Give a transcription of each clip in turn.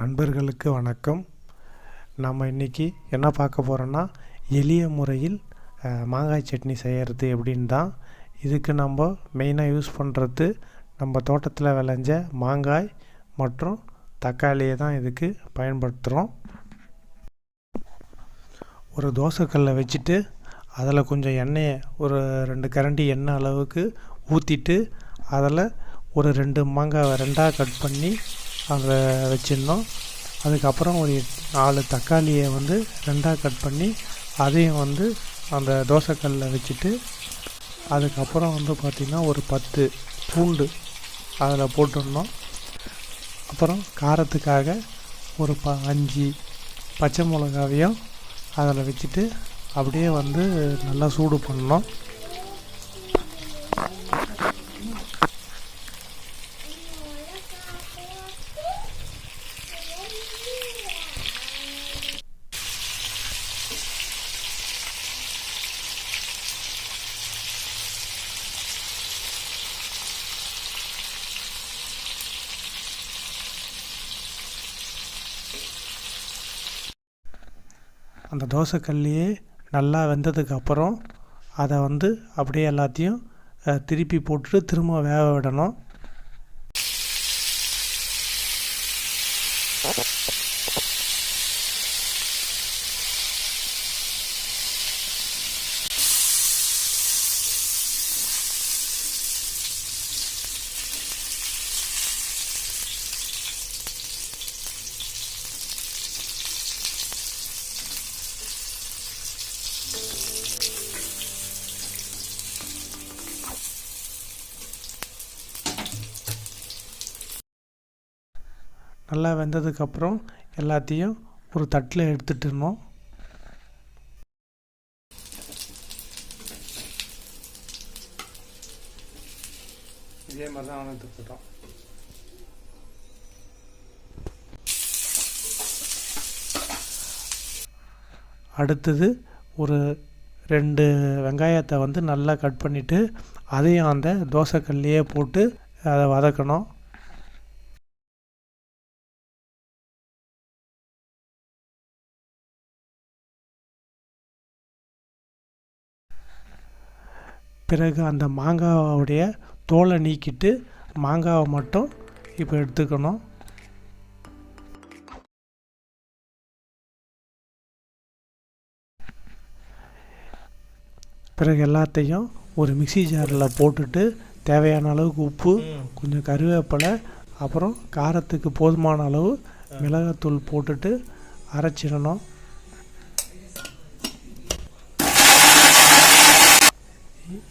நண்பர்களுக்கு வணக்கம். நம்ம இன்றைக்கி என்ன பார்க்க போகிறோன்னா எளிய முறையில் மாங்காய் சட்னி செய்கிறது எப்படின்னு தான். இதுக்கு நம்ம மெயினாக யூஸ் பண்ணுறது நம்ம தோட்டத்தில் விளைஞ்ச மாங்காய் மற்றும் தக்காளியை தான் இதுக்கு பயன்படுத்துகிறோம் ஒரு தோசைக்கல்லை வச்சுட்டு அதில் கொஞ்சம் எண்ணெயை ஒரு ரெண்டு கரண்டி எண்ணெய் அளவுக்கு ஊற்றிட்டு அதில் ஒரு ரெண்டு மாங்காவை ரெண்டாக கட் பண்ணி அதை வச்சுருந்தோம். அதுக்கப்புறம் ஒரு நாலு தக்காளியை வந்து ரெண்டாக கட் பண்ணி அதையும் வந்து அந்த தோசைக்கல்லில் வச்சுட்டு அதுக்கப்புறம் வந்து பார்த்திங்கன்னா ஒரு பத்து பூண்டு அதில் போட்டுருந்தோம். அப்புறம் காரத்துக்காக ஒரு ப அஞ்சு பச்சை மிளகாவையும் அதில் வச்சுட்டு அப்படியே வந்து நல்லா சூடு பண்ணோம். அந்த தோசைக்கல்லையே நல்லா வெந்ததுக்கு அப்புறம் அதை வந்து அப்படியே எல்லாத்தையும் திருப்பி போட்டுட்டு திரும்ப வேக விடணும். நல்லா வெந்ததுக்கு அப்புறம் எல்லாத்தையும் ஒரு தட்டில் எடுத்துட்டுணும் இதே மாதிரி தான் அவனுக்கு போட்டோம். அடுத்தது ஒரு ரெண்டு வெங்காயத்தை வந்து நல்லா கட் பண்ணிவிட்டு அதையும் அந்த தோசைக்கல்லையே போட்டு அதை வதக்கணும். பிறகு அந்த மாங்காவுடைய தோலை நீக்கிட்டு மாங்காவை மட்டும் இப்போ எடுத்துக்கணும். பிறகு எல்லாத்தையும் ஒரு மிக்ஸி ஜாரில் போட்டுட்டு தேவையான அளவுக்கு உப்பு கொஞ்சம் கருவேப்பிலை அப்புறம் காரத்துக்கு போதுமான அளவு மிளகாத்தூள் போட்டுட்டு அரைச்சிடணும்.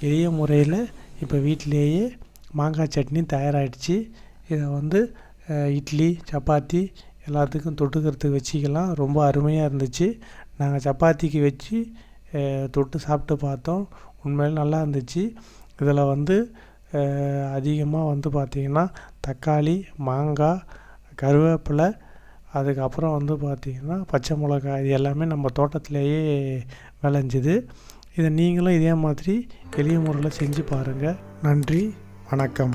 எளிய முறையில் இப்போ வீட்டிலேயே மாங்காய் சட்னி தயாராகிடுச்சு இதை வந்து இட்லி சப்பாத்தி எல்லாத்துக்கும் தொட்டுக்கிறதுக்கு வச்சுக்கலாம். ரொம்ப அருமையாக இருந்துச்சு. நாங்கள் சப்பாத்திக்கு வச்சு தொட்டு சாப்பிட்டு பார்த்தோம். உண்மையில நல்லா இருந்துச்சு. இதில் வந்து அதிகமாக வந்து பார்த்திங்கன்னா தக்காளி மாங்காய் கருவேப்பிலை அதுக்கப்புறம் வந்து பார்த்திங்கன்னா பச்சை மிளகாய் இது எல்லாமே நம்ம தோட்டத்திலேயே விளைஞ்சிது. இதை நீங்களும் இதே மாதிரி எளிய முறையில் செஞ்சு பாருங்கள் நன்றி வணக்கம்.